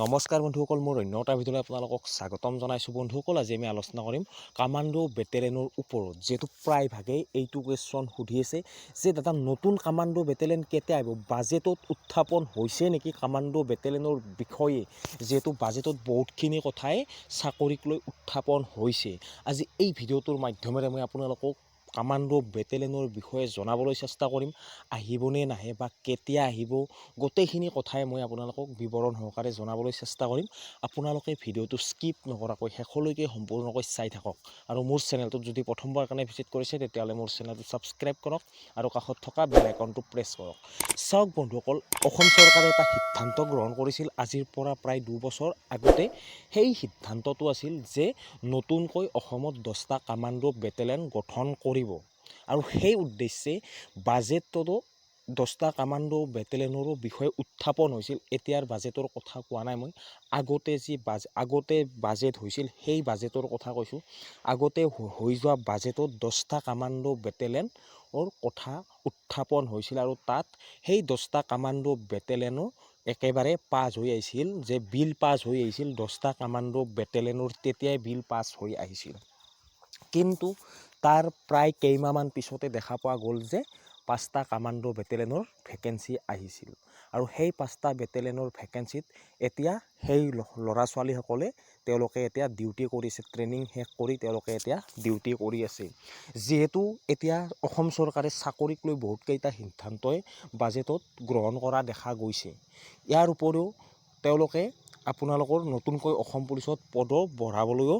নমস্কাৰ বন্ধুসকল, মোৰ অন্য এটা ভিডিঅ'লৈ আপোনালোকক স্বাগতম জনাইছোঁ। বন্ধুসকল, আজি আমি আলোচনা কৰিম কামাণ্ডো বেটেলিয়নৰ ওপৰত, যিহেতু প্ৰায়ভাগেই এইটো কুৱেশ্যন সুধি আছে যে, দাদা, নতুন কামাণ্ডো বেটেলিয়ন কেতিয়া আহিব? বাজেটত উত্থাপন হৈছে নেকি কামাণ্ডো বেটেলিয়নৰ বিষয়ে? যিহেতু বাজেটত বহুতখিনি কথাই চাকৰিক লৈ উত্থাপন হৈছে। আজি এই ভিডিঅ'টোৰ মাধ্যমেৰে মই আপোনালোকক কামাণ্ডো বেটেলিয়নৰ বিষয়ে জনাবলৈ চেষ্টা কৰিম। আহিবনে নাহে বা কেতিয়া আহিব, গোটেইখিনি কথাই মই আপোনালোকক বিৱৰণ সহকাৰে জনাবলৈ চেষ্টা কৰিম। আপোনালোকে ভিডিঅ'টো স্কিপ নকৰাকৈ শেষলৈকে সম্পূৰ্ণকৈ চাই থাকক। আৰু মোৰ চেনেলটোত যদি প্ৰথমবাৰ কাৰণে ভিজিট কৰিছে, তেতিয়াহ'লে মোৰ চেনেলটো ছাবস্ক্ৰাইব কৰক আৰু কাষত থকা বেল আইকনটো প্ৰেছ কৰক। চাওক বন্ধুসকল, অসম চৰকাৰে এটা সিদ্ধান্ত গ্ৰহণ কৰিছিল আজিৰ পৰা প্ৰায় দুবছৰ আগতে। সেই সিদ্ধান্তটো আছিল যে নতুনকৈ অসমত দহটা কামাণ্ডো বেটেলিয়ন গঠন কৰিব আৰু সেই উদ্দেশ্যে বাজেটতো দহটা কামাণ্ডো, বেটেলিয়নৰো বিষয়ে উত্থাপন হৈছিল। এতিয়াৰ বাজেটৰ কথা কোৱা নাই মই। আগতে যি বাজ আগতে বাজেট হৈছিল, সেই বাজেটৰ কথা কৈছোঁ। আগতে হৈ- যোৱা বাজেটত দহটা কামাণ্ডো, বেটেলিয়নৰ কথা উত্থাপন হৈছিল আৰু তাত সেই দহটা কামাণ্ডো, বেটেলিয়নো একেবাৰে পাছ হৈ আহিছিল, যে বিল পাছ হৈ আহিছিল। দহটা কামাণ্ডো, বেটেলিয়নৰ তেতিয়াই বিল পাছ হৈ আহিছিল। কিন্তু তাৰ প্ৰায় কেইমাহমান পিছতে দেখা পোৱা গ'ল যে পাঁচটা কামাণ্ডো বেটেলিয়নৰ ভেকেঞ্চি আহিছিল। আৰু সেই পাঁচটা বেটেলিয়নৰ ভেকেঞ্চিত এতিয়া সেই ল'ৰা ছোৱালীসকলে তেওঁলোকে এতিয়া ডিউটি কৰিছে, ট্ৰেইনিং শেষ কৰি তেওঁলোকে এতিয়া ডিউটি কৰি আছে। যিহেতু এতিয়া অসম চৰকাৰে চাকৰিক লৈ বহুতকেইটা সিদ্ধান্তই বাজেটত গ্ৰহণ কৰা দেখা গৈছে। ইয়াৰ উপৰিও তেওঁলোকে আপোনালোকৰ নতুনকৈ অসম পুলিচত পদো বঢ়াবলৈও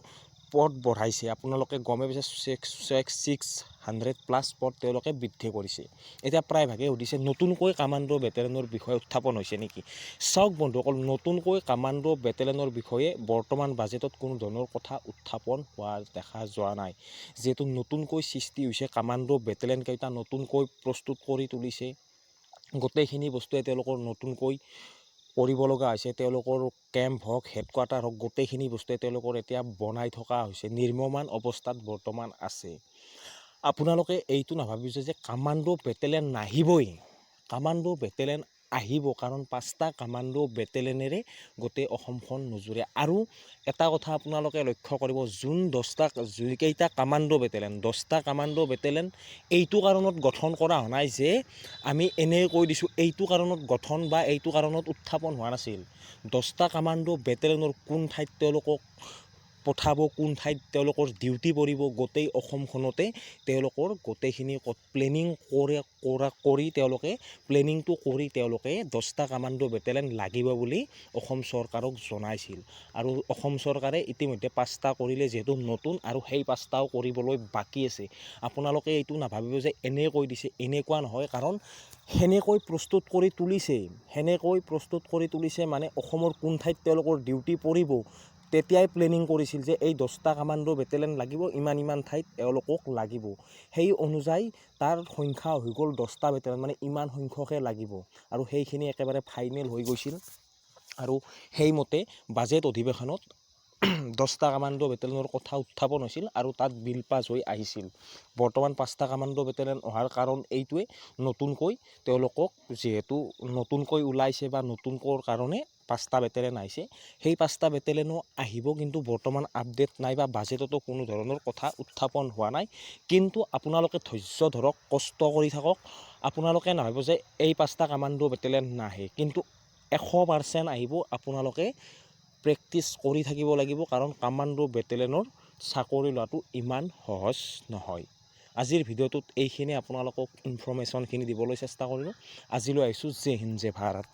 পদ বঢ়াইছে। আপোনালোকে গমে পাইছে ছিক্স ছিক্স হাণ্ড্ৰেড প্লাছ পদ তেওঁলোকে বৃদ্ধি কৰিছে। এতিয়া প্ৰায়ভাগে সুধিছে, নতুনকৈ কামাণ্ডো বেটেলিয়নৰ বিষয়ে উত্থাপন হৈছে নেকি? চাওক বন্ধুসকল নতুনকৈ কামাণ্ডো বেটেলিয়নৰ বিষয়ে বৰ্তমান বাজেটত কোনো ধৰণৰ কথা উত্থাপন হোৱা দেখা যোৱা নাই। যিহেতু নতুনকৈ সৃষ্টি হৈছে কামাণ্ডো বেটেলিয়ন কেইটা নতুনকৈ প্ৰস্তুত কৰি তুলিছে। গোটেইখিনি বস্তুৱে তেওঁলোকৰ নতুনকৈ কৰিব লগা হৈছে, তেওঁলোকৰ কেম্প হওক, হেডকোৱাৰ্টাৰ হওক, গোটেইখিনি বস্তুৱে তেওঁলোকৰ এতিয়া বনাই থকা হৈছে, নিৰ্মমান অৱস্থাত বৰ্তমান আছে। আপোনালোকে এইটো নাভাবিছে যে কামাণ্ডো বেটেলিয়ান নাহিবই। কামাণ্ডো বেটেলিয়ন আহিব। কাৰণ পাঁচটা কামাণ্ডো বেটেলিয়নেৰে গোটেই অসমখন নোজোৰে। আৰু এটা কথা আপোনালোকে লক্ষ্য কৰিব যোন দহটা যিকেইটা কামাণ্ডো বেটেলিয়ন দহটা কামাণ্ডো বেটেলিয়ন এইটো কাৰণত গঠন কৰা হোৱা নাই যে আমি এনেই কৈ দিছোঁ এইটো কাৰণত গঠন বা এইটো কাৰণত উত্থাপন হোৱা নাছিল। দহটা কামাণ্ডো বেটেলিয়নৰ কোন ঠাইত তেওঁলোকক পঠাব, কোন ঠাইত তেওঁলোকৰ ডিউটি পৰিব, গোটেই অসমখনতে তেওঁলোকৰ গোটেইখিনি প্লেনিং কৰে, কৰা, কৰি তেওঁলোকে প্লেনিংটো কৰি তেওঁলোকে দহটা কামাণ্ডো বেটেলিয়ন লাগিব বুলি অসম চৰকাৰক জনাইছিল। আৰু অসম চৰকাৰে ইতিমধ্যে পাঁচটা কৰিলে যিহেতু নতুন আৰু সেই পাঁচটাও কৰিবলৈ বাকী আছে। আপোনালোকে এইটো নাভাবিব যে এনেই কৈ দিছে, এনেকুৱা নহয়। কাৰণ সেনেকৈ প্ৰস্তুত কৰি তুলিছে, সেনেকৈ প্ৰস্তুত কৰি তুলিছে মানে অসমৰ কোন ঠাইত তেওঁলোকৰ ডিউটি পৰিব তেতিয়াই প্লেনিং কৰিছিল যে এই দহটা কামাণ্ডো বেটেলিয়ন লাগিব, ইমান ইমান ঠাইত এওঁলোকক লাগিব। সেই অনুযায়ী তাৰ সংখ্যা হৈ গ'ল দহটা বেটেলিয়ন মানে ইমান সংখ্যকহে লাগিব। আৰু সেইখিনি একেবাৰে ফাইনেল হৈ গৈছিল। আৰু সেইমতে বাজেট অধিৱেশনত দহটা কামাণ্ডো বেটেলিয়নৰ কথা উত্থাপন হৈছিল আৰু তাত বিল পাছ হৈ আহিছিল। বৰ্তমান পাঁচটা কামাণ্ডো বেটেলিয়ন অহাৰ কাৰণ এইটোৱে। নতুনকৈ তেওঁলোকক যিহেতু নতুনকৈ ওলাইছে বা নতুনকৈ কাৰণে পাঁচটা বেটেলিয়ন আহিছে সেই পাঁচটা বেটেলিয়নো আহিব কিন্তু বৰ্তমান আপডেট নাই বা বাজেটতো কোনো ধৰণৰ কথা উত্থাপন হোৱা নাই। কিন্তু আপোনালোকে ধৈৰ্য ধৰক, কষ্ট কৰি থাকক। আপোনালোকে নাভাবিব যে এই পাঁচটা কামাণ্ডো বেটেলিয়ন নাহে। কিন্তু এশ পাৰ্চেণ্ট আহিব, আপোনালোকে প্ৰেক্টিচ কৰি থাকিব লাগিব কাৰণ কামাণ্ডো বেটেলিয়নৰ চাকৰি লোৱাটো ইমান সহজ নহয়। আজিৰ ভিডিঅ'টোত এইখিনি আপোনালোকক ইনফৰ্মেশ্যনখিনি দিবলৈ চেষ্টা কৰিলোঁ। আজিলৈ আহিছোঁ, জয় হিন্দ, জয় ভাৰত।